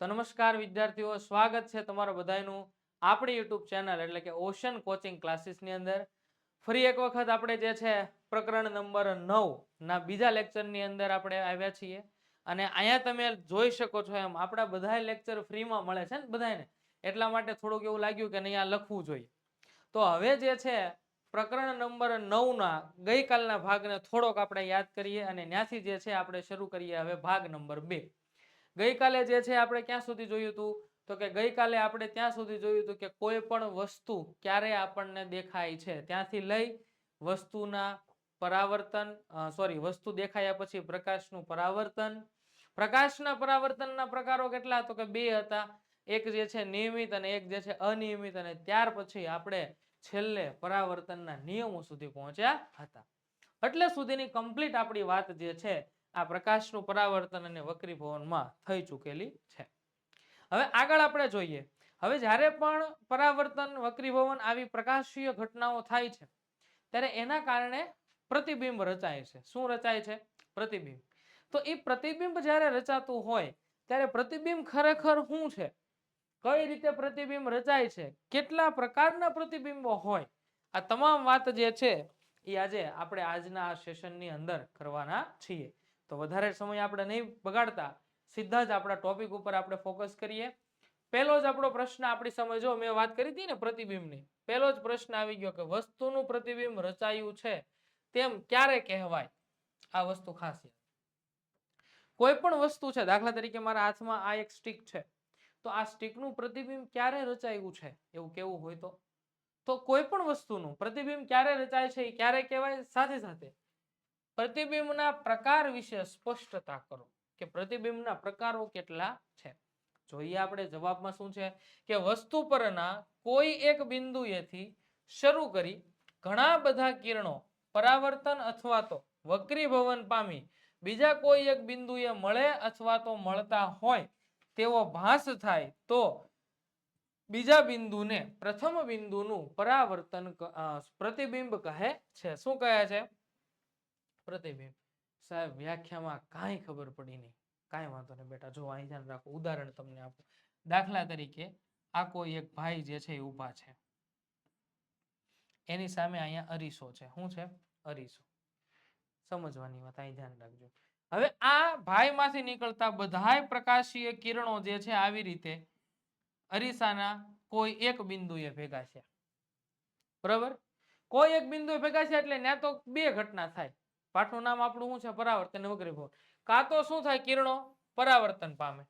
તો નમસ્કાર વિદ્યાર્થીઓ, સ્વાગત છે તમારા બધાનું આપણી યુટ્યુબ ચેનલ એટલે કે ઓશન કોચિંગ ક્લાસીસની અંદર. ફરી એક વખત આપણે જે છે પ્રકરણ નંબર નવ ના બીજા લેક્ચરની અંદર આપણે આવ્યા છીએ. અને અહીંયા તમે જોઈ શકો છો એમ આપણા બધા લેક્ચર ફ્રીમાં મળે છે ને બધાને એટલા માટે થોડુંક એવું લાગ્યું કે નહીં આ લખવું જોઈએ. તો હવે જે છે પ્રકરણ નંબર નવના ગઈકાલના ભાગને થોડોક આપણે યાદ કરીએ અને ત્યાંથી જે છે આપણે શરૂ કરીએ હવે ભાગ નંબર બે. ગઈકાલે જે છે આપણે ક્યાં સુધી જોયું હતું? તો કે ગઈકાલે આપણે ત્યાં સુધી જોયું હતું કે કોઈ પણ વસ્તુ ક્યારે આપણને દેખાય છે. ત્યાંથી લઈ વસ્તુના પરાવર્તન સોરી વસ્તુ દેખાયા પછી પ્રકાશનું પરાવર્તન. પ્રકાશના પરાવર્તનના પ્રકારો કેટલા? તો કે બે હતા. એક જે છે નિયમિત અને એક જે છે અનિયમિત અને ત્યાર પછી આપણે છેલ્લે પરાવર્તનના નિયમો સુધી પહોંચ્યા હતા. એટલે સુધીની કમ્પ્લીટ આપણી વાત જે છે આ પ્રકાશનું પરાવર્તન અને વક્રીભવનમાં થઈ ચૂકેલી છે. હવે આગળ આપણે જોઈએ. હવે જ્યારે પણ પરાવર્તન, વક્રીભવન આવી પ્રકાશીય ઘટનાઓ થાય છે, ત્યારે એના કારણે પ્રતિબિંબ રચાય છે. શું રચાય છે? પ્રતિબિંબ. તો એ પ્રતિબિંબ જ્યારે રચાતું હોય, ત્યારે પ્રતિબિંબ ખરેખર શું છે? કઈ રીતે પ્રતિબિંબ રચાય છે? કેટલા પ્રકારના પ્રતિબિંબો હોય? આ તમામ વાત જે છે, એ આજે આપણે આજના આ સેશનની અંદર કરવાના છીએ. તો વધારે સમય આપણે નહીં બગાડતા, સીધા જ આપણા ટોપિક ઉપર આપણે ફોકસ કરીએ. પહેલો જ આપણો પ્રશ્ન આપણી સમય જો મેં વાત કરી હતી ને પ્રતિબિંબની, પહેલો જ પ્રશ્ન આવી ગયો કે વસ્તુનું પ્રતિબિંબ રચાયું છે તેમ ક્યારે કહેવાય? આ વસ્તુ ખાસિયત. કોઈ પણ વસ્તુ છે, દાખલા તરીકે મારા હાથમાં આ એક સ્ટીક છે, તો આ સ્ટીકનું પ્રતિબિંબ ક્યારે રચાયું છે? એવું કેવું હોય તો? તો કોઈ પણ વસ્તુનું પ્રતિબિંબ ક્યારે રચાય છે એ ક્યારે કહેવાય? સાથે સાથે પ્રતિબિંબના પ્રકાર વિશે સ્પષ્ટતા કરો કે પ્રતિબિંબના પ્રકારો કેટલા છે? જોઈએ આપણે જવાબમાં શું છે કે વસ્તુ પરના કોઈ એક બિંદુએથી શરૂ કરી ઘણા બધા કિરણો, પરાવર્તન અથવા તો વક્રીભવન પામી બીજા કોઈ એક બિંદુએ મળે અથવા તો મળતા હોય તેવો ભાસ થાય તો બીજા બિંદુને પ્રથમ બિંદુનું પરાવર્તન પ્રતિબિંબ કહે છે. શું કહે છે? પ્રતિબિંબ. સાહેબ, વ્યાખ્યામાં કાંઈ ખબર પડી નહીં. કાંઈ વાંધો નહીં બેટા, જો અહીં ધ્યાન રાખો, ઉદાહરણ તમને આપું. દાખલા તરીકે, આ કોઈ એક ભાઈ જે છે એ ઊભા છે. એની સામે અહીંયા અરીસો છે. શું છે? અરીસો. સમજવાની વાત, અહીં ધ્યાન રાખજો. હવે આ ભાઈમાંથી નીકળતા બધાય પ્રકાશીય કિરણો જે છે આવી રીતે અરીસાના કોઈ એક બિંદુએ ભેગા છે બરાબર? કોઈ એક બિંદુએ ભેગા છે એટલે ત્યાં તો બે ઘટના થાય. પાઠનું નામ આપણું શું છે? પરાવર્તન વક્રીભવન. કાં તો શું થાય? કિરણો પરાવર્તન પામે.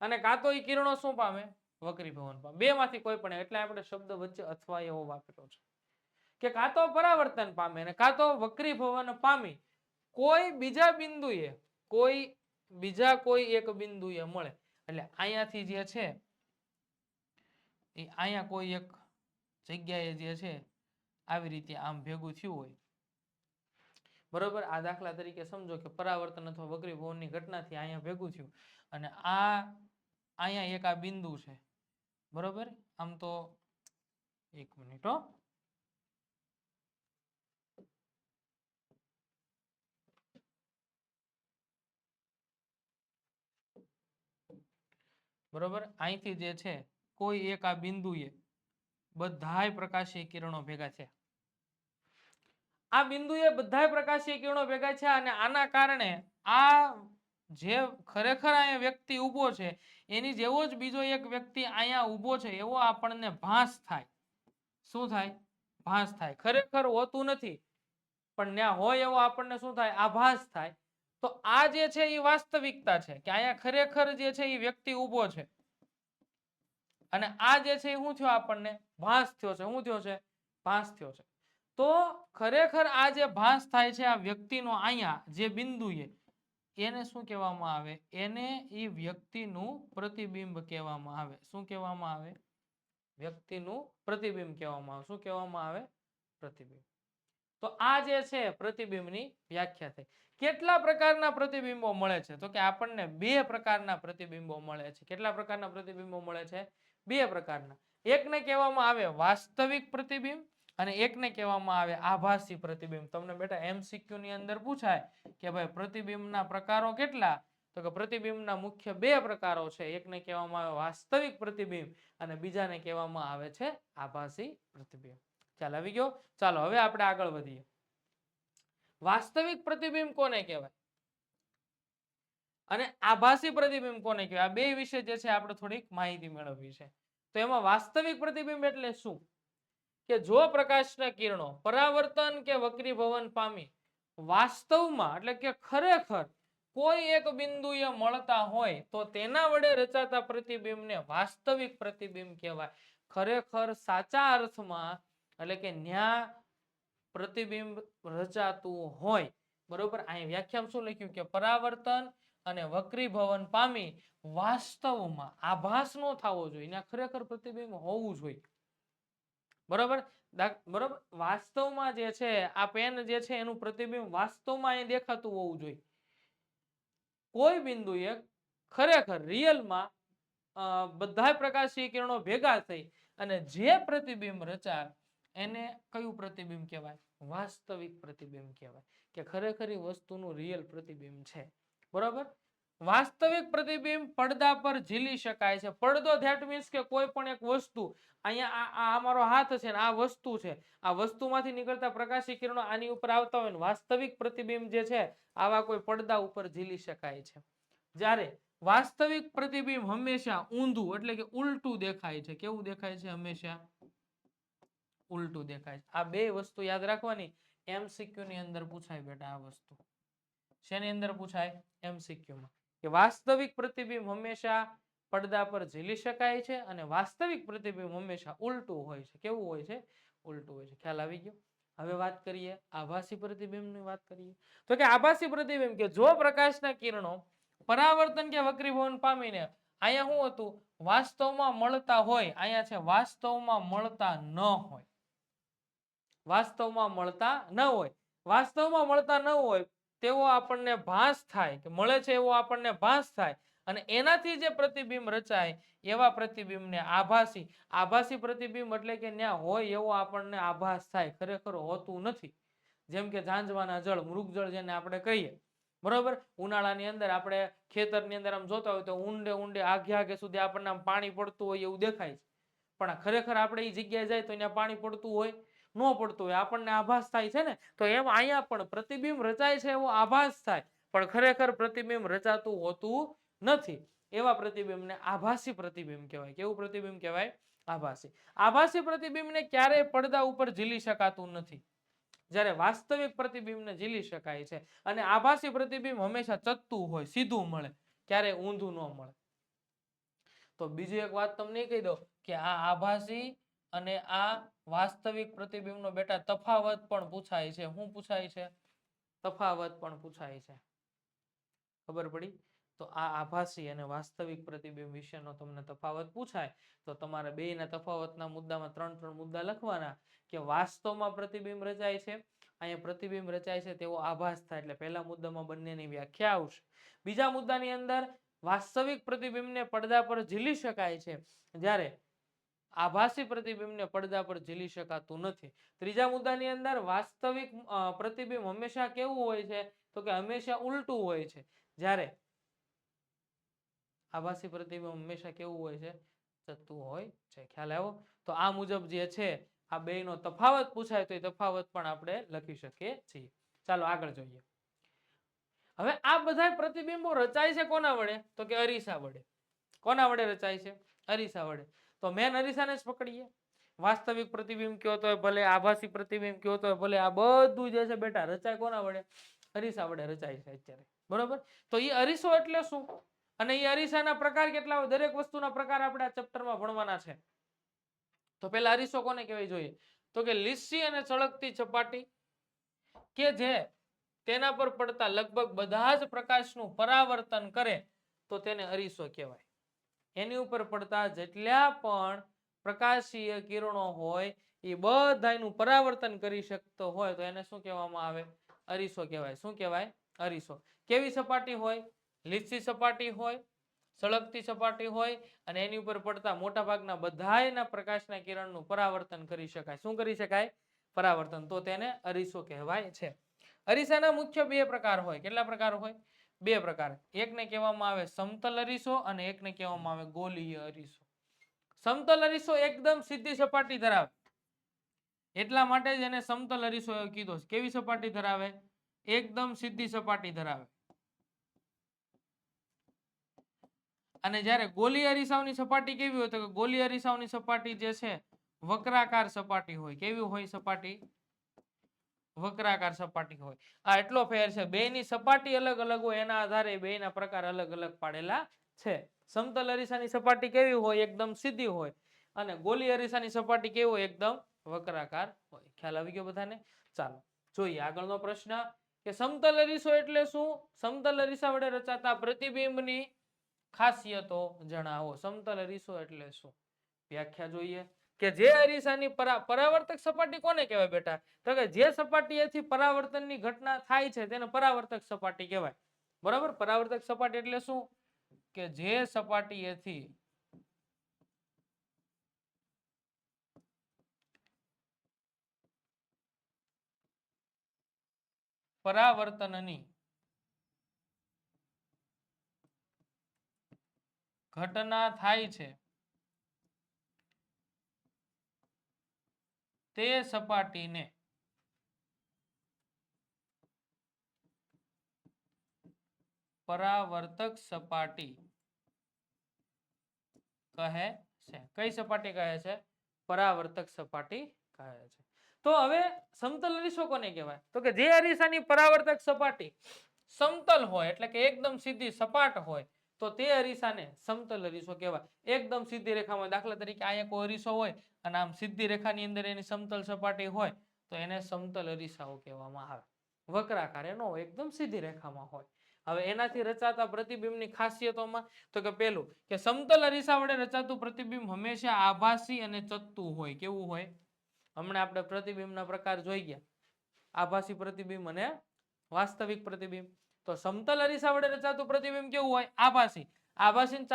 અને કાં તો એ કિરણો શું પામે? વક્રીભવન પામે. બે માંથી કોઈ પણ, એટલે આપણે શબ્દ વચ્ચે અથવા એવો વાપર્યો છે. કે કાં તો પરાવર્તન પામે અને કાં તો વક્રીભવન પામી. કોઈ બીજા બિંદુએ, કોઈ બીજા કોઈ એક બિંદુએ મળે. એટલે અહીંયાથી જે છે એ અહીંયા કોઈ એક જગ્યાએ જે છે, આવી રીતે આમ ભેગું થયું હોય. બરોબર? આ દાખલા તરીકે સમજો કે પરાવર્તન અથવા વક્રીભવનની ઘટનાથી અહીંયા ભેગું થયું. અને આ, અહીંયા એક આ બિંદુ છે. બરોબર? આમ તો એક મિનિટ બરોબર? અહીંથી જે છે, કોઈ એક આ બિંદુએ બધાય પ્રકાશીય કિરણો ભેગા છે આ બિંદુએ બધાય પ્રકાશીય કિરણો ભેગા છે અને આના કારણે આ જે ખરેખર અહીંયા વ્યક્તિ ઊભો છે, એની જેવો જ બીજો એક વ્યક્તિ અહીંયા ઊભો છે, એવો આપણને ભાસ થાય. શું થાય? ભાસ થાય. ખરેખર હોતું નથી, પણ ત્યાં હોય એવો આપણને શું થાય? આભાસ થાય. તો આ જે છે એ વાસ્તવિકતા છે, કે અહીંયા ખરેખર જે છે એ વ્યક્તિ ઊભો છે. અને આ જે છે એ શું થયો આપણને? ભાસ થયો છે. શું થયો છે? ભાસ થયો છે. તો ખરેખર આ જે ભાસ થાય છે, આ વ્યક્તિનો અહીંયા જે બિંદુએ, એને શું કહેવામાં આવે? એને એ વ્યક્તિનું પ્રતિબિંબ કહેવામાં આવે. શું કહેવામાં આવે? વ્યક્તિનું પ્રતિબિંબ કહેવામાં આવે. શું કહેવામાં આવે? પ્રતિબિંબ. તો આ જે છે, પ્રતિબિંબની વ્યાખ્યા થઈ. કેટલા પ્રકારના પ્રતિબિંબો મળે છે? તો કે આપણને બે પ્રકારના પ્રતિબિંબો મળે છે. કેટલા પ્રકારના પ્રતિબિંબો મળે છે? બે પ્રકારના. એકને કહેવામાં આવે વાસ્તવિક પ્રતિબિંબ અને એકને કહેવામાં આવે આભાસી પ્રતિબિંબ. તમને બેટા એમસીક્યુ ની અંદર પૂછાય કે ભાઈ પ્રતિબિંબના પ્રકારો કેટલા? તો કે પ્રતિબિંબના મુખ્ય બે પ્રકારો છે. એકને કહેવામાં આવે વાસ્તવિક પ્રતિબિંબ અને બીજાને કહેવામાં આવે છે આભાસી પ્રતિબિંબ. ચાલ આવી ગયો? ચાલો હવે આપણે આગળ વધીએ. વાસ્તવિક પ્રતિબિંબ કોને કહેવાય? અને આભાસી પ્રતિબિંબ કોને કહેવાય? આ બે વિશે જે છે આપણે થોડીક માહિતી મેળવવી છે. તો એમાં વાસ્તવિક પ્રતિબિંબ એટલે શું? કે જો પ્રકાશના કિરણો પરાવર્તન કે વક્રીભવન પામી, વાસ્તવમાં એટલે કે ખરેખર કોઈ એક બિંદુએ મળતા હોય તો તેના વડે રચાતા પ્રતિબિંબને વાસ્તવિક પ્રતિબિંબ કહેવાય. ખરેખર સાચા અર્થમાં એટલે કે ન્યા પ્રતિબિંબ રચાતું હોય. બરોબર? અહીં વ્યાખ્યામાં શું લખ્યું? કે પરાવર્તન અને વક્રીભવન પામી વાસ્તવમાં આભાસ નો થવો જોઈએ. ત્યાં ખરેખર પ્રતિબિંબ હોવું જોઈએ. બરોબર? બરોબર? વાસ્તવમાં જે છે, આ પેન જે છે, એનું પ્રતિબિંબ વાસ્તવમાં અહીં દેખાતું હોવું જોઈએ. કોઈ બિંદુએ ખરેખર રિયલમાં બધા પ્રકાશી કિરણો ભેગા થઈ અને જે પ્રતિબિંબ રચાય, એને કયું પ્રતિબિંબ કહેવાય? વાસ્તવિક પ્રતિબિંબ કહેવાય. કે ખરેખર વસ્તુનું રિયલ પ્રતિબિંબ છે. બરોબર? વાસ્તવિક પ્રતિબિંબ પડદા પર ઝીલી શકાય છે. પડદો ધેટ મીન્સ કે કોઈ પણ એક વસ્તુ, અહીંયા આ- અમારો હાથ છે આ વસ્તુ છે. આ વસ્તુમાંથી નીકળતા પ્રકાશી કિરણો આની ઉપર આવતા હોય વાસ્તવિક પ્રતિબિંબ જે છે, આવા કોઈ પડદા ઉપર ઝીલી શકાય છે. જ્યારે વાસ્તવિક પ્રતિબિંબ હંમેશા ઊંધું એટલે કે ઉલટું દેખાય છે. કેવું દેખાય છે હંમેશા? ઉલટું દેખાય છે. આ બે વસ્તુ યાદ રાખવાની. એમસીક્યુ ની અંદર પૂછાય બેટા આ વસ્તુ. શેની અંદર પૂછાય? એમસીક્યુમાં કે વાસ્તવિક પ્રતિબિંબ હંમેશા પડદા પર ઝીલી શકાય છે અને વાસ્તવિક પ્રતિબિંબ હંમેશા ઉલટું હોય છે. કેવું હોય છે? ઉલટું હોય છે. ખ્યાલ આવી ગયો? હવે વાત કરીએ આભાસી પ્રતિબિંબની વાત કરીએ. તો કે આભાસી પ્રતિબિંબ કે જો પ્રકાશના કિરણો પરાવર્તન કે વક્રીભવન પામીને અહીંયા શું હતું? વાસ્તવમાં મળતા હોય. અહીંયા છે વાસ્તવમાં મળતા ન હોય. વાસ્તવમાં મળતા ન હોય. વાસ્તવમાં મળતા ન હોય તેવો આપણને ભાસ થાય કે મળે છે એવો આપણને ભાસ થાય. અને એનાથી જે પ્રતિબિંબ રચાય, એવા પ્રતિબિંબને આભાસી. આભાસી પ્રતિબિંબ એટલે કે ન્યા હોય એવો આપણને આભાસ થાય. ખરેખર હોતું નથી. જેમ કે ઝાંઝવાના જળ, મૃગજળ જેને આપણે કહીએ. બરોબર? ઉનાળાની અંદર આપણે ખેતરની અંદર આમ જોતા હોય તો ઊંડે ઊંડે આઘે આઘે સુધી આપણને આમ પાણી પડતું હોય એવું દેખાય છે. પણ ખરેખર આપણે એ જગ્યાએ જાય તો ત્યાં પાણી પડતું હોય. ન પડતું હોય, આપણને આભાસ થાય છે ને, તો એમ અહીંયા પણ પ્રતિબિંબ રચાય છે એવો આભાસ થાય. પણ ખરેખર પ્રતિબિંબ રચાતું હોતું નથી. એવા પ્રતિબિંબને આભાસી પ્રતિબિંબ કહેવાય. કેવું પ્રતિબિંબ કહેવાય? આભાસી. આભાસી પ્રતિબિંબને ક્યારેય પડદા ઉપર ઝીલી શકાતું નથી. જ્યારે વાસ્તવિક પ્રતિબિંબને ઝીલી શકાય છે. અને આભાસી પ્રતિબિંબ હંમેશા ચત્તું હોય, સીધું મળે. ક્યારેય ઊંધું ન મળે. તો બીજી એક વાત તમને કહી દઉં કે આ આભાસી અને આ વાસ્તવિક પ્રતિબિંબનો બેટા તફાવત પણ પૂછાય છે. શું પૂછાય છે? તફાવત પણ પૂછાય છે. ખબર પડી? તો આ આભાસી અને વાસ્તવિક પ્રતિબિંબ વિશેનો તમને તફાવત પૂછાય, તો તમારે બેયના તફાવતના મુદ્દામાં ત્રણ ત્રણ મુદ્દા લખવાના કે વાસ્તવમાં પ્રતિબિંબ રચાય છે, અહીંયા પ્રતિબિંબ રચાય છે તેવો આભાસ થાય એટલે પહેલા મુદ્દામાં બંનેની વ્યાખ્યા આવશે. બીજા મુદ્દાની અંદર વાસ્તવિક પ્રતિબિંબને પડદા પર ઝીલી શકાય છે. જ્યારે આભાસી પ્રતિબિંબને પડદા પર ઝીલી શકાતું નથી. ત્રીજા મુદ્દાની અંદર વાસ્તવિક પ્રતિબિંબ હંમેશા કેવું હોય છે? તો કે હંમેશા ઉલટું હોય છે. જ્યારે આભાસી પ્રતિબિંબ હંમેશા કેવું હોય છે? ચત્તું હોય છે. ખ્યાલ આવ્યો? તો આ મુજબ જે છે, આ બેયનો તફાવત પૂછાય તો એ તફાવત પણ આપણે લખી શકીએ છીએ. ચાલો આગળ જોઈએ. હવે આ બધા પ્રતિબિંબો રચાય છે કોના વડે? તો કે અરીસા વડે. કોના વડે રચાય છે? અરીસા વડે. તો મેન અરીસાને જ પકડીએ. વાસ્તવિક પ્રતિબિંબ કયો તો ભલે આભાસી પ્રતિબિંબ કયો તો ભલે આ બધું જે છે બેટા, રચાય કોના વડે? અરીસા વડે રચાય છે અત્યારે. બરોબર? તો એ અરીસો એટલે શું? અને એ અરીસાના પ્રકાર કેટલા હોય? દરેક વસ્તુના પ્રકાર આપણે આ ચેપ્ટરમાં ભણવાના છે. તો પેલા અરીસો કોને કહેવાય જોઈએ? તો કે લીસી અને ચળકતી સપાટી કે જે તેના પર પડતા લગભગ બધા જ પ્રકાશનું પરાવર્તન કરે તો તેને અરીસો કહેવાય. એની ઉપર પડતા જેટલા પણ પ્રકાશીય કિરણો હોય, એ બધાયનું પરાવર્તન કરી શકતો હોય, તો એને શું કહેવામાં આવે? અરીસો કહેવાય. શું કહેવાય? અરીસો. કેવી સપાટી હોય? લીસી સપાટી હોય, સળગતી સપાટી હોય, અને એની ઉપર પડતા મોટા ભાગના બધાયના પ્રકાશના કિરણનું પરાવર્તન કરી શકાય. શું કરી શકાય? પરાવર્તન. તો તેને અરીસો કહેવાય છે. અરીસાના મુખ્ય બે પ્રકાર હોય. કેટલા પ્રકાર હોય? બે પ્રકાર. એકને કહેવામાં આવે સમતલ અરીસો અને એકને કહેવામાં આવે ગોલીય અરીસો. સમતલ અરીસો એકદમ સીધી સપાટી ધરાવે. એટલા માટે જ એને સમતલ અરીસો કીધો કેવી સપાટી ધરાવે? એકદમ સીધી સપાટી ધરાવે. અને જ્યારે ગોલી અરીસાઓની સપાટી કેવી હોય તો ગોલી અરીસાઓની સપાટી જે છે વક્રાકાર સપાટી હોય. કેવી હોય સપાટી? વક્રાકાર સપાટી હોય. આ એટલો ફેર છે. બેયની સપાટી અલગ અલગ હોય, એના આધારે બેયના પ્રકાર અલગ અલગ પાડેલા છે. સમતલ અરીસાની સપાટી કેવી હોય? એકદમ સીધી હોય. અને ગોલી અરીસાની સપાટી કેવી હોય? એકદમ વક્રાકાર હોય. ખ્યાલ આવી ગયો બધાને? ચાલો, જોઈએ આગળનો પ્રશ્ન. કે સમતલ અરીસો એટલે શું? સમતલ અરીસા વડે રચાતા પ્રતિબિંબની ખાસિયતો જણાવો. સમતલ અરીસો એટલે શું? વ્યાખ્યા જોઈએ. કે જે અરીસાની પરા, પરાવર્તક સપાટી કોને કહેવાય બેટા? તો કે જે સપાટીએથી પરાવર્તનની ઘટના થાય છે તેને પરાવર્તક સપાટી કહેવાય. બરાબર? પરાવર્તક સપાટી એટલે શું? કે જે સપાટીએથી પરાવર્તનની ઘટના થાય છે. તે સપાટીને પરાવર્તક સપાટી કહે છે. કઈ સપાટી કહે છે? પરાવર્તક સપાટી કહે છે. તો હવે સમતલ અરીસો કોને કહેવાય. તો કે જે અરીસાની પરાવર્તક સપાટી સમતલ હોય, એટલે કે એકદમ સીધી સપાટ હોય, તો તે અરીસાને સમતલ અરીસો કહેવાય. એકદમ સીધી રેખામાં દાખલા તરીકે આ એક અરીસો હોય અને આમ સીધી રેખાની અંદર એની સમતલ સપાટી હોય, તો એને સમતલ અરીસાઓ કહેવામાં આવે. વક્રાકાર એનો એકદમ સીધી રેખામાં હોય. હવે એનાથી રચાતા પ્રતિબિંબની ખાસિયતોમાં, તો કે પેલું, કે સમતલ અરીસા વડે રચાતું પ્રતિબિંબ હંમેશા આભાસી અને ચત્તું હોય. કેવું હોય? હમણાં આપણે પ્રતિબિંબના પ્રકાર જોઈ ગયા. આભાસી પ્રતિબિંબ અને વાસ્તવિક પ્રતિબિંબ. તો સમતલ અરીસા વડે રચાતું પ્રતિબિંબ કેવું હોય? આભાસી. આભાસી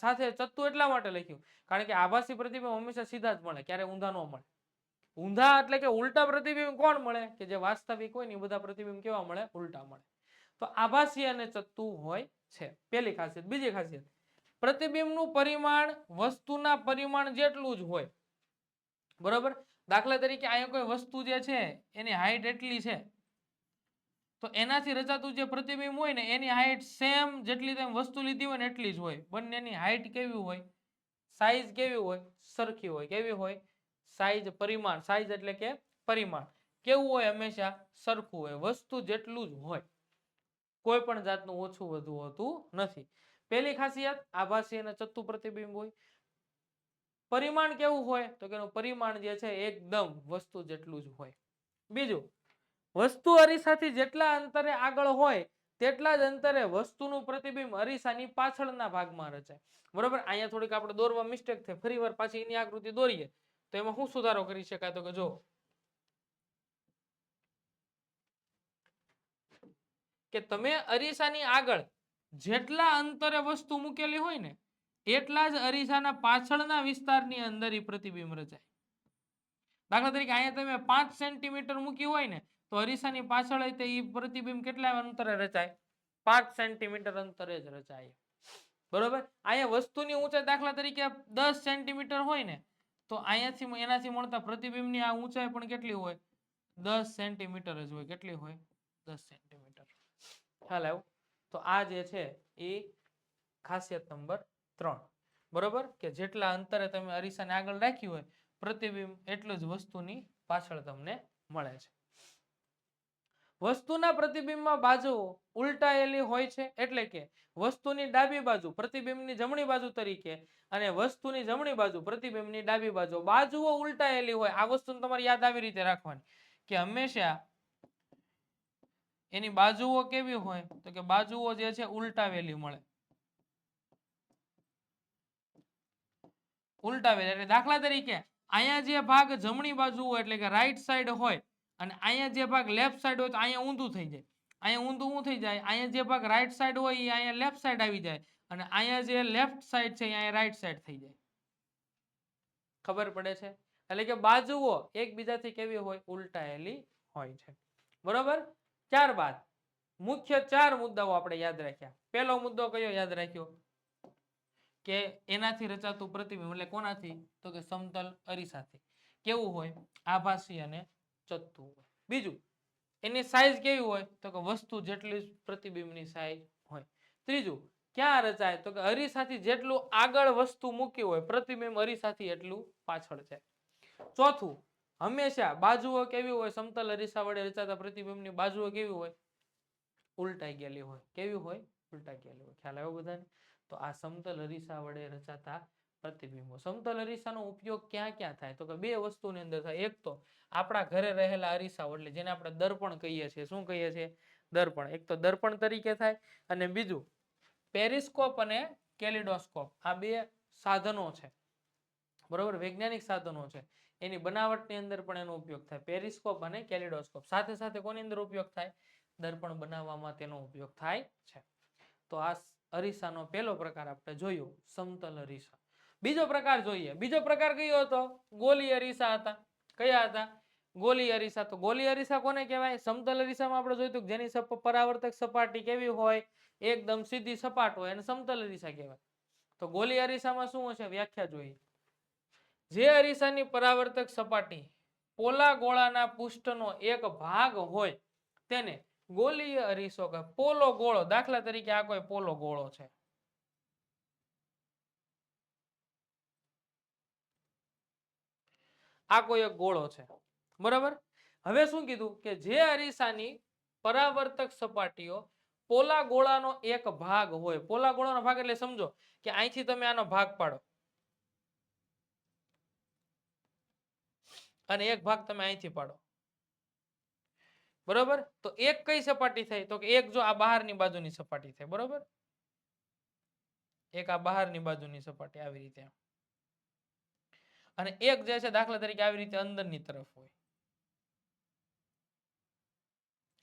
સાથે ચત્તુ એટલા માટે લખ્યું? કારણ કે આભાસી પ્રતિબિંબ હંમેશા સીધા જ મળે, ક્યારે ઊંધા ન મળે. ઊંધા એટલે કે ઉલટા પ્રતિબિંબ કોણ મળે? કે જે વાસ્તવિક હોય ને બધા પ્રતિબિંબ કેવા મળે? ઉલટા મળે. તો આભાસી અને ચત્તુ હોય છે. પેલી ખાસિયત. બીજી ખાસિયત. પ્રતિબિંબનું પરિમાણ વસ્તુના પરિમાણ જેટલું જ હોય. બરોબર? દાખલા તરીકે અહીંયા કોઈ વસ્તુ જે છે, એની હાઈટ એટલી છે. તો એનાથી રચાતું જે પ્રતિબિંબ હોય ને, એની હાઈટ સેમ જેટલી તમે વસ્તુ લીધી હોય ને એટલી જ હોય. બંનેની હાઈટ કેવી હોય? સાઈઝ કેવી હોય? સરખી હોય. કેવી હોય? સાઈઝ પરિમાણ. સાઈઝ એટલે કે પરિમાણ. કેવું હોય હંમેશા? સરખું હોય. વસ્તુ જેટલું જ હોય. કોઈ પણ જાતનું ઓછું વધુ હોતું નથી. પહેલી ખાસિયત, આભાસી અને ચત્તુ પ્રતિબિંબ હોય. પરિમાણ કેવું હોય? તો કે એનું પરિમાણ જે છે, એકદમ વસ્તુ જેટલું જ હોય. બીજું વસ્તુ અરીસાથી જેટલા અંતરે આગળ હોય, તેટલા જ અંતરે વસ્તુનું પ્રતિબિંબ અરીસાની પાછળના ભાગમાં રચાય બરોબર? અહીંયા થોડીક આપણે દોરવા મિસ્ટેક થાય ફરી વાર પાછી એની આકૃતિ દોરીએ. તો એમાં શું સુધારો કરી શકાય? તો કે જો, કે તમે અરીસાની આગળ જેટલા અંતરે વસ્તુ મૂકેલી હોય ને, એટલા જ અરીસાના પાછળના વિસ્તારની અંદર એ પ્રતિબિંબ રચાય. દાખલા તરીકે અહીંયા તમે પાંચ સેન્ટીમીટર મૂકી હોય ને તો અરીસાની પાછળ હોય તો એ પ્રતિબિંબ કેટલા અંતરે રચાય? પાંચ સેન્ટીમીટર અંતરે જ રચાય. બરોબર? અહીંયા વસ્તુની ઊંચાઈ દાખલા તરીકે દસ સેન્ટીમીટર હોય ને, તો અહીંયાથી એનાથી મળતા પ્રતિબિંબની આ ઊંચાઈ પણ કેટલી હોય? દસ સેન્ટીમીટર જ હોય. કેટલી હોય? દસ સેન્ટીમીટર ખ્યાલ આવ્યો? તો આ જે છે એ ખાસિયત નંબર ત્રણ. બરોબર? કે જેટલા અંતરે તમે અરીસાને આગળ રાખ્યું હોય, પ્રતિબિંબ એટલું જ વસ્તુની પાછળ તમને મળે છે. વસ્તુના પ્રતિબિંબમાં બાજુઓ ઉલટાયેલી હોય છે એટલે કે વસ્તુની ડાબી બાજુ પ્રતિબિંબની જમણી બાજુ તરીકે અને વસ્તુની જમણી બાજુ પ્રતિબિંબની ડાબી બાજુ બાજુઓ ઉલટાયેલી હોય. આ વસ્તુ તમારે યાદ આવી રીતે રાખવાની કે હંમેશા એની બાજુઓ કેવી હોય? તો કે બાજુઓ જે છે ઉલટાવેલી મળે. ઉલટાવેલી, એટલે દાખલા તરીકે અહીંયા જે ભાગ જમણી બાજુ હોય એટલે કે રાઈટ સાઈડ હોય અને અહીંયા જે ભાગ લેફ્ટ સાઈડ હોય તો અહીંયા ઊંધું થઈ જાય. અહીંયા ઊંધું શું થઈ જાય? અહીંયા જે ભાગ રાઈટ સાઈડ હોય એ અહીંયા લેફ્ટ સાઈડ આવી જાય. અને અહીંયા જે લેફ્ટ સાઈડ છે અહીંયા રાઈટ સાઈડ થઈ જાય. ખબર પડે છે? એટલે કે બાજુઓ એકબીજાથી કેવી હોય? ઉલટાયેલી હોય છે. બરોબર? ત્યારબાદ મુખ્ય ચાર મુદ્દાઓ આપણે યાદ રાખ્યા. પહેલો મુદ્દો કયો યાદ રાખ્યો? કે એનાથી રચાતું પ્રતિબિંબ એટલે કોનાથી? તો કે સમતલ અરીસાથી. કેવું હોય? આભાસી અને હોય. બીજું, એની સાઈઝ કેવી હોય? તો કે વસ્તુ જેટલી પ્રતિબિંબની સાઈઝ હોય. ત્રીજું, ક્યાં રચાય? તો કે અરીસાથી જેટલું આગળ વસ્તુ મૂકી હોય, પ્રતિબિંબ અરીસાથી એટલું પાછળ જાય ચોથું, હંમેશા બાજુઓ કેવી હોય? સમતલ અરીસા વડે રચાતા પ્રતિબિંબની બાજુઓ કેવી હોય? ઉલટાઈ ગયેલી હોય. કેવી હોય? ઉલટાઈ ગયેલી હોય. ખ્યાલ આવ્યો બધાને? તો આ સમતલ અરીસા વડે રચાતા પ્રતિબિંબો. સમતલ અરીસાનો ઉપયોગ ક્યાં ક્યાં થાય? તો કે બે વસ્તુની અંદર થાય. એક તો આપણા ઘરે રહેલા અરીસાઓ, એટલે જેને આપણે દર્પણ કહીએ છીએ. શું કહીએ છીએ? દર્પણ. એક તો દર્પણ તરીકે થાય અને બીજું પેરિસ્કોપ અને કેલિડોસ્કોપ. આ બે સાધનો છે. બરોબર? વૈજ્ઞાનિક સાધનો છે. એની બનાવટની અંદર પણ એનો ઉપયોગ થાય. પેરિસ્કોપ અને કેલિડોસ્કોપ. સાથે સાથે કોની અંદર ઉપયોગ થાય? દર્પણ બનાવવામાં તેનો ઉપયોગ થાય છે. તો આ અરીસાનો પહેલો પ્રકાર આપણે જોયો. સમતલ અરીસા. બીજો પ્રકાર જોઈએ. બીજો પ્રકાર કયો હતો? ગોલી અરીસા હતા. કયા હતા? ગોલી અરીસા. તો ગોલી અરીસા કોને કહેવાય? સમતલ અરીસામાં આપણે જોયું હતું જેની પરાવર્તક સપાટી કેવી હોય? એકદમ સીધી સપાટ હોય એને સમતલ અરીસા કહેવાય. તો ગોલી અરીસામાં શું હશે? વ્યાખ્યા જોઈએ. જે અરીસાની પરાવર્તક સપાટી પોલા ગોળાના પૃષ્ઠનો એક ભાગ હોય, તેને ગોલીય અરીસો કહે પોલો ગોળો. દાખલા તરીકે આ કોઈ પોલો ગોળો છે. આ કોઈ એક ગોળો છે. બરાબર? હવે શું કીધું? કે જે અરીસાની પરાવર્તક સપાટીઓ પોલા ગોળાનો એક ભાગ હોય. પોલા ગોળાનો ભાગ એટલે સમજો કે અહીંથી તમે આનો ભાગ પાડો. અને એક ભાગ તમે અહીંથી પાડો. બરોબર? તો એક કઈ સપાટી થઈ? તો કે એક જો આ બહારની બાજુની સપાટી થઈ. બરોબર? એક આ બહારની બાજુની સપાટી આવી રીતે અને એક જે છે દાખલા તરીકે આવી રીતે અંદરની તરફ હોય.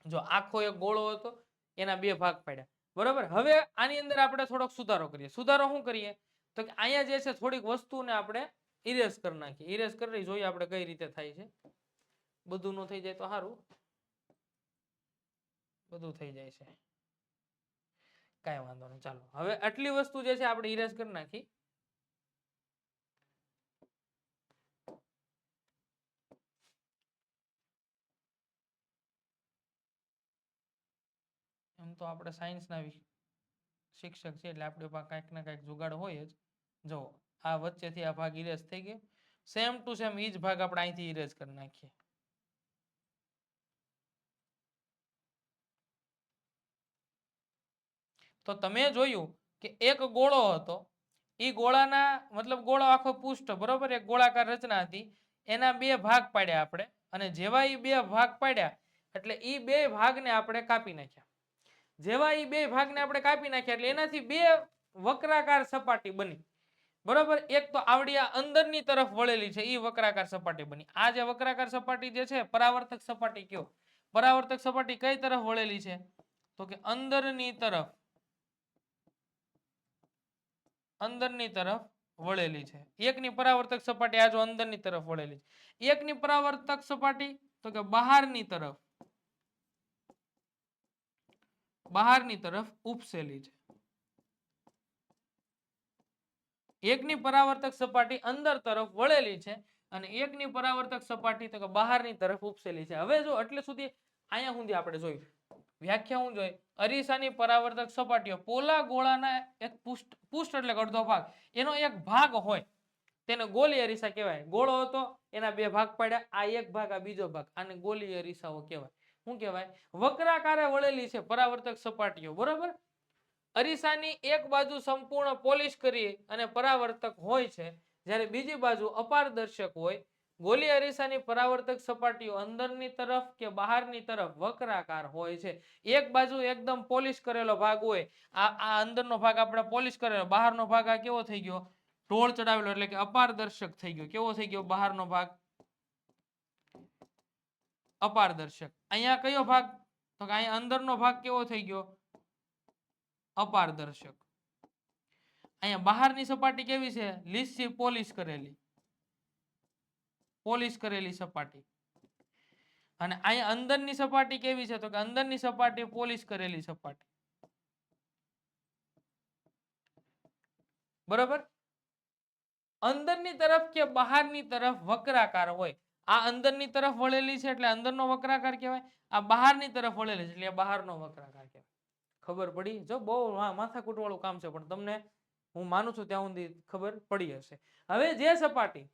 જો આખો એક ગોળો હતો, એના બે ભાગ પાડ્યા. બરોબર? હવે આની અંદર આપણે થોડોક સુધારો કરીએ. સુધારો શું કરીએ? તો કે અહીંયા જે છે થોડીક વસ્તુને આપણે ઇરેઝ કરી નાખીએ. ઇરેઝ કરી જોઈએ આપણે કઈ રીતે થાય છે. બધું નો થઈ જાય તો સારું. બધું થઈ જાય છે. કાંઈ વાંધો નહીં. ચાલો. હવે આટલી વસ્તુ જે છે આપણે ઇરેઝ કરી નાખી. તો આપણે સાયન્સના શિક્ષક છે એટલે આપણે પાસે કાંઈક ના કાંઈક જુગાડ હોય જ. જો, આ વચ્ચેથી આ ભાગ ઇરેઝ થઈ ગયો. સેમ ટુ સેમ એ જ ભાગ આપણે અહીંથી ઇરેઝ કરી નાખીએ. તો તમે જોયું કે એક ગોળો હતો. એ ગોળાના મતલબ ગોળો આખો પુષ્ઠ બરોબર? એક ગોળાકાર રચના હતી. એના બે ભાગ પાડ્યા આપણે. અને જેવા એ બે ભાગ પાડ્યા, એટલે એ બે ભાગને આપણે કાપી નાખ્યા. જેવા એ બે ભાગને આપણે કાપી નાખ્યા એટલે એનાથી બે વક્રાકાર સપાટી બની. બરોબર? એક તો આવડી અંદરની તરફ વળેલી છે એ વક્રાકાર સપાટી બની. આ જે વક્રાકાર સપાટી જે છે, પરાવર્તક સપાટી કયો? પરાવર્તક સપાટી કઈ તરફ વળેલી છે? તો કે અંદરની તરફ. અંદરની તરફ વળેલી છે. એકની પરાવર્તક સપાટી આ જો અંદરની તરફ વળેલી છે. એકની પરાવર્તક સપાટી તો કે બહારની તરફ. બહારની તરફ ઉપસેલી છે. એકની પરાવર્તક સપાટી અંદર તરફ વળેલી છે અને એકની પરાવર્તક સપાટી તો બહારની તરફ ઉપસેલી છે. હવે જો એટલે સુધી અહીંયા સુધી આપણે જોયું. વ્યાખ્યા હું જોઈ. અરીસાની પરાવર્તક સપાટીઓ પોલા ગોળાના એક પુષ્ટ પુષ્ઠ એટલે અડધો ભાગ. એનો એક ભાગ હોય. તેને ગોલી અરીસા કહેવાય. ગોળો હતો, એના બે ભાગ પડ્યા. આ એક ભાગ, આ બીજો ભાગ. આને ગોલી અરીસાઓ કહેવાય. શું કહેવાય? વક્રાકારે વળેલી છે, પરાવર્તક સપાટીઓ, બરોબર? અરીસાની એક બાજુ સંપૂર્ણ પોલિશ કરી અને પરાવર્તક હોય છે, જ્યારે બીજી બાજુ અપારદર્શક હોય, ગોલી અરીસાની પરાવર્તક સપાટીઓ અંદરની તરફ કે બહારની તરફ વક્રાકાર હોય છે. એક બાજુ એકદમ પોલિશ કરેલો ભાગ હોય, આ આ અંદરનો ભાગ આપણે પોલિશ કરેલો, બહારનો ભાગ આ કેવો થઈ ગયો? ઢોળ ચડાવેલો, એટલે કે અપારદર્શક થઈ ગયો. કેવો થઈ ગયો? બહારનો ભાગ. અપારદર્શક. અહીંયા કયો ભાગ? તો કે અહીંયા અંદરનો ભાગ કેવો થઈ ગયો? અપારદર્શક. અહીંયા બહારની સપાટી કેવી છે? લીસી પોલિશ કરેલી. પોલિશ કરેલી સપાટી. અને અહીંયા અંદરની સપાટી કેવી છે? તો કે અંદરની સપાટી પોલિશ કરેલી સપાટી. બરોબર? અંદરની તરફ કે બહારની તરફ વક્રાકાર હોય? આ અંદરની તરફ વળેલી છે એટલે અંદરનો વક્રાકાર કહેવાય, આ બહારની તરફ વળેલી છે એટલે બહારનો વક્રાકાર કહેવાય. ખબર પડી? જો બહુ માથાકૂટ વાળું કામ છે, પણ તમને હું માનું છું ત્યાં સુધી ખબર પડી હશે. હવે જે સપાટી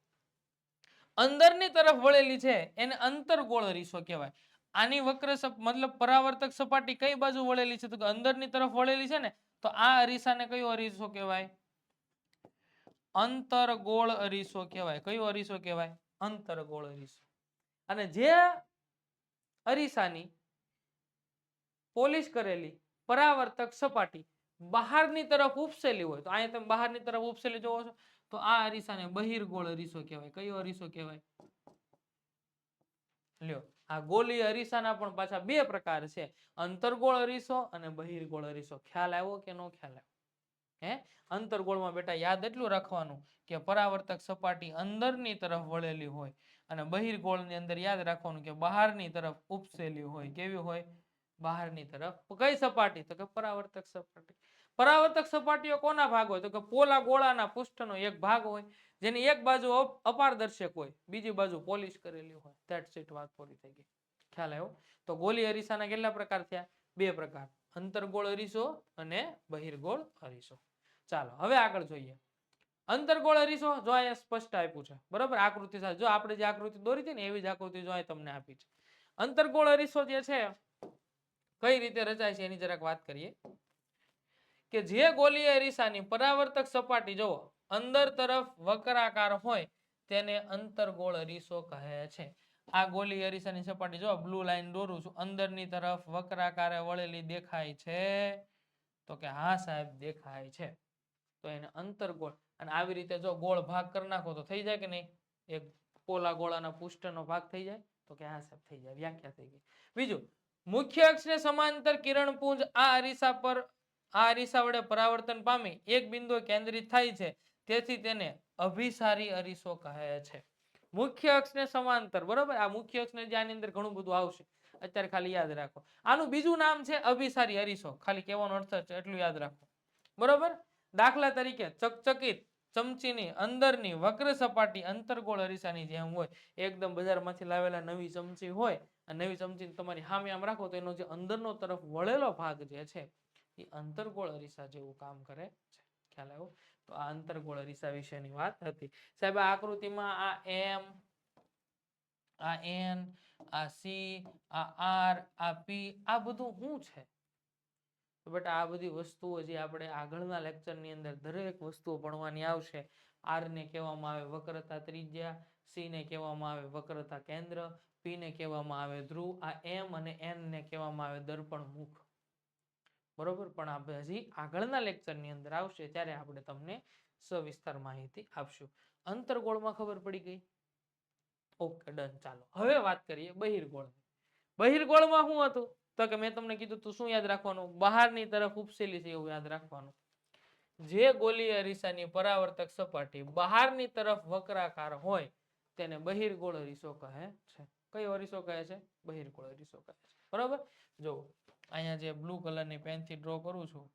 અંદરની તરફ વળેલી છે, એને અંતરગોળ અરીસો કહેવાય. આની વક્ર મતલબ પરાવર્તક સપાટી કઈ બાજુ વળેલી છે? તો અંદરની તરફ વળેલી છે ને, તો આ અરીસાને કયો અરીસો કહેવાય? અંતરગોળ અરીસો કહેવાય. કયો અરીસો કહેવાય? અંતરગોળ અરીસો અને જે અરીસાની પોલિશ કરેલી પરાવર્તક સપાટી બહારની તરફ ઉપસેલી હોય, તો અહીંયા તમે બહારની તરફ ઉપસેલી જોવો છો, તો આ અરીસાને બહિર્ગોળ અરીસો કહેવાય. કયો અરીસો કહેવાય? લ્યો, આ ગોલી અરીસાના પણ પાછા બે પ્રકાર છે. અંતરગોળ અરીસો અને બહિર્ગોળ અરીસો. ખ્યાલ આવ્યો કે નો ખ્યાલ આવ્યો? હે? અંતર્ગોળમાં બેટા યાદ એટલું રાખવાનું કે પરાવર્તક સપાટી અંદરની તરફ વળેલી હોય અને બહિર્ગોળની અંદર યાદ રાખવાનું કે બહારની તરફ ઉપસેલી હોય. કેવી હોય? બહારની તરફ. કઈ સપાટી? તો કે પરાવર્તક સપાટી. પરાવર્તક સપાટીઓ કોના ભાગ હોય? તો કે પોલા ગોળાના પૃષ્ઠનો એક ભાગ હોય. જેની એક બાજુ અપ- અપારદર્શક હોય. બીજી બાજુ પોલિશ કરેલી હોય. ધેટ્સ ઇટ વાત પૂરી થઈ ગઈ. ખ્યાલ આવ્યો? તો ગોલી અરીસાના કેટલા પ્રકાર થયા? બે પ્રકાર. અંતર્ગોળ અરીસો અને બહિર્ગોળ અરીસો. ચાલો, હવે આગળ જોઈએ. અંતરગોળ અરીસો જો અહીંયા સ્પષ્ટ આપ્યું છે, બરાબર? આકૃતિ સાથે. જો આપણે જે આકૃતિ દોરી હતી ને, એવી જ આકૃતિ જો તમને આપી છે. અંતરગોળ અરીસો જે છે, કઈ રીતે રચાય છે, એની જરાક વાત કરીએ. કે જે ગોલીય અરીસાની પરાવર્તક સપાટી જો અંદર તરફ વક્રાકાર હોય, તેને અંતરગોળ અરીસો કહે છે. આ ગોલી અરીસાની સપાટી જો બ્લુ લાઈન દોરું છું, અંદરની તરફ વક્રાકારે વળેલી દેખાય છે. તો કે હા સાહેબ, દેખાય છે. તો એને અંતરગોળ અને આવી રીતે જો ગોળ ભાગ કરી નાખો તો થઈ જાય કે નહીં? એક પોલા ગોળાના પૃષ્ઠનો ભાગ થઈ જાય? તો કે હા સાહેબ, થઈ જાય, વ્યાખ્યા થઈ ગઈ. બીજું, મુખ્ય અક્ષને સમાંતર કિરણપુંજ આ અરીસા પર, આ અરીસા વડે પરાવર્તન પામી, એક બિંદુ કેન્દ્રિત થાય છે. તેથી તેને અભિસારી અરીસો કહે છે. મુખ્ય અક્ષને સમાંતર, બરોબર? આ મુખ્ય અક્ષને જે આની અંદર ઘણું બધું આવશે, અત્યારે ખાલી યાદ રાખો. આનું બીજું નામ છે અભિસારી અરીસો. ખાલી કહેવાનો અર્થ છે, એટલું યાદ રાખો. બરોબર? દાખલા તરીકે ચકચકિત, ચમચીની, અંદરની, વક્ર સપાટી, અંતરગોળ અરીસાની જેમ હોય, એકદમ બજારમાંથી લાવેલા નવી ચમચી હોય અને નવી ચમચી તમારી સામે આમ રાખો તો એનો જે અંદરનો તરફ વળેલો ભાગ જે છે, એ અંતરગોળ અરીસા જેવું કામ કરે છે. ખ્યાલ આવ્યો? તો આ અંતરગોળ અરીસા વિશેની વાત હતી. સાહેબ, આ આકૃતિમાં આ એમ, આ એન, આ સી, આ આર, આ પી, આ બધું શું છે? તો આ બધી વસ્તુઓ જે આપણે આગળના લેક્ચરની અંદર દરેક વસ્તુઓ ભણવાની આવશે આર ને કહેવામાં આવે વક્રતા ત્રિજ્યા સી ને કહેવામાં આવે વક્રતા કેન્દ્ર પી ને કહેવામાં આવે ધ્રુવ, આ એમ અને એન ને કહેવામાં આવે દર્પણ મુખ. બરોબર? પણ આપણે હજી આગળના લેક્ચરની અંદર આવશે ત્યારે આપણે તમને સવિસ્તાર માહિતી આપશું. અંતરગોળમાં ખબર પડી ગઈ? ઓકે, ડન, ચાલો. હવે વાત કરીએ બહિર્ગોળ બહિર્ગોળમાં શું હતું? તો કે મેં તમને કીધું તું શું યાદ રાખવાનું? બહારની તરફ ઉપસેલી છે એવું યાદ રાખવાનું. જે ગોલી અરીસાની પરાવર્તક સપાટી બહારની તરફ વક્રાકાર હોય, તેને બહિર્ગોળ અરીસો કહે છે. કયો અરીસો કહે છે? બહિર્ગોળ અરીસો કહે છે. બરાબર? જો અહીંયા જે બ્લુ કલરની પેનથી ડ્રો કરું છું.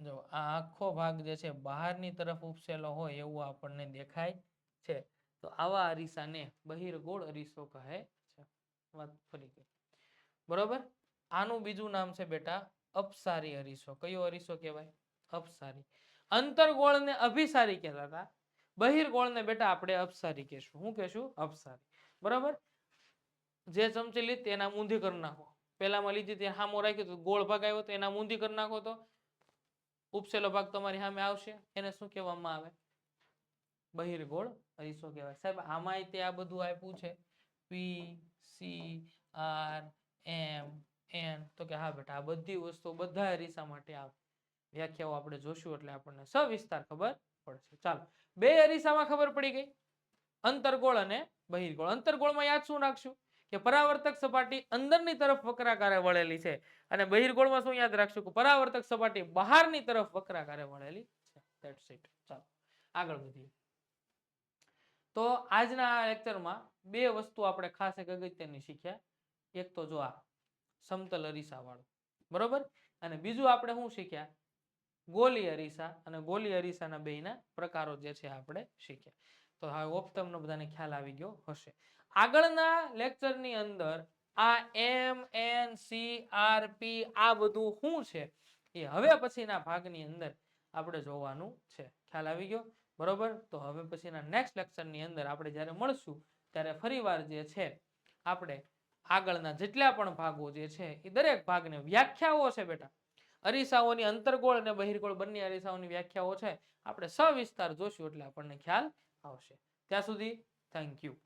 જો, આ આખો ભાગ જે છે બહારની તરફ ઉપસેલો હોય એવું આપણને દેખાય છે. તો આવા અરીસાને બહિર્ગોળ અરીસો કહે છે. વાત ફરી ગઈ. બરોબર? આનું બીજું નામ છે બેટા અપસારી અરીસો. કયો અરીસો કહેવાય? અપસારી. અંતર્ગોળને અભિસારી કહેતા હતા. બહિર્ગોળને બેટા આપણે અપસારી કહેશું. શું કહેશું અપસારી. બરાબર? જે ચમચી લીધી એના મૂંધી કરી નાખો. પહેલામાં લીધી તે હામો રાખ્યો તો ગોળ ભાગ આવ્યો તો એના મૂંધી કરી નાખો તો ઉપસેલો ભાગ તમારી સામે આવશે. એને શું કહેવામાં આવે? બહિર્ગોળ અરીસો કહેવાય. સાહેબ આમાં તે આ બધું આપ્યું છે. P C R M N તો કે હા બેટા, આ બધી વસ્તુઓ બધા અરીસા માટે આવે. વ્યાખ્યાઓ આપણે જોશું એટલે આપણને સવિસ્તાર ખબર પડશે. ચાલો, બે અરીસામાં ખબર પડી ગઈ. અંતરગોળ અને બહિર્ગોળ. અંતરગોળમાં યાદ શું રાખશું? કે પરાવર્તક સપાટી અંદરની તરફ વક્રાકારે વળેલી છે. અને બહિર્ગોળમાં શું યાદ રાખશું કે પરાવર્તક સપાટી બહારની તરફ વક્રાકારે વળેલી છે. આગળ વધીએ. તો આજના આ લેક્ચરમાં બે વસ્તુ આપણે ખાસ એક અગત્યની શીખ્યા. એક તો જો આ સમતલ અરીસા વાળું, બરોબર? અને બીજું આપણે શું શીખ્યા? ગોલી અરીસા અને ગોલી અરીસાના બેના પ્રકારો જે છે આપણે શીખ્યા. તો હવે ઓપ તમને બધાને ખ્યાલ આવી ગયો હશે. આગળના લેક્ચરની અંદર આ M N C R P આ બધું શું છે? એ હવે પછીના ભાગની અંદર આપણે જોવાનું છે. ખ્યાલ આવી ગયો? બરોબર? તો હવે પછીના નેક્સ્ટ લેક્ચરની અંદર આપણે જ્યારે મળશું, ત્યારે ફરીવાર જે છે, આપણે આગળના જેટલા પણ ભાગો જે છે, એ દરેક ભાગને વ્યાખ્યાઓ છે બેટા. અરીસાઓની અંતરગોળ અને બહિર્ગોળ બંને અરીસાઓની વ્યાખ્યાઓ છે. આપણે સવિસ્તાર જોશું એટલે આપણને ખ્યાલ આવશે. ત્યાં સુધી થેન્ક યુ